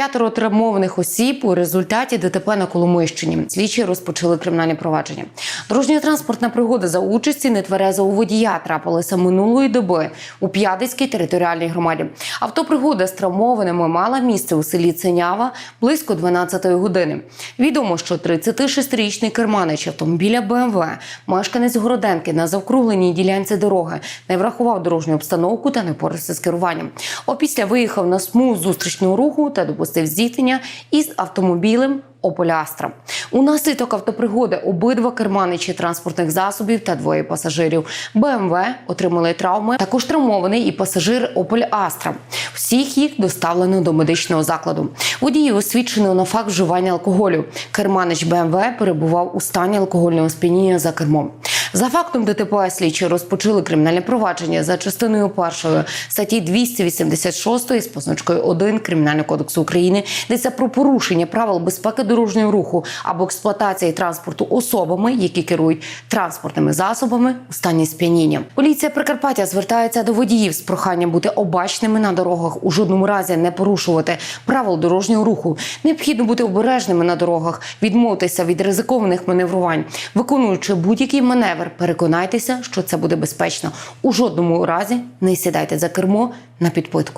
П'ятеро травмованих осіб у результаті ДТП на Коломийщині. Слідчі розпочали кримінальне провадження. Дорожньо-транспортна пригода за участі нетверезого водія трапилася минулої доби у П'ядицькій територіальній громаді. Автопригода з травмованими мала місце у селі Ценява близько 12-ї години. Відомо, що 36-річний керманич автомобіля БМВ, мешканець Городенки на завкругленій ділянці дороги, не врахував дорожню обстановку та не порався з керуванням. Опісля виїхав на смугу зустрічного руху та допустив зіткнення із автомобілем Опеля Астра. Унаслідок автопригоди обидва керманичі транспортних засобів та двоє пасажирів БМВ отримали травми. Також травмований і пасажир Опель Астра. Всіх їх доставлено до медичного закладу. Водії освідчено на факт вживання алкоголю. Керманич БМВ перебував у стані алкогольного сп'яніння за кермом. За фактом ДТП слідчі розпочали кримінальне провадження за частиною першої статті 286 з позначкою 1 Кримінального кодексу України йдеться про порушення правил безпеки дорожнього руху або експлуатації транспорту особами, які керують транспортними засобами у стані сп'яніння. Поліція Прикарпаття звертається до водіїв з проханням бути обачними на дорогах, у жодному разі не порушувати правил дорожнього руху. Необхідно бути обережними на дорогах, відмовитися від ризикованих маневрувань, виконуючи будь-який маневр. Переконайтеся, що це буде безпечно. У жодному разі не сідайте за кермо на підпитку.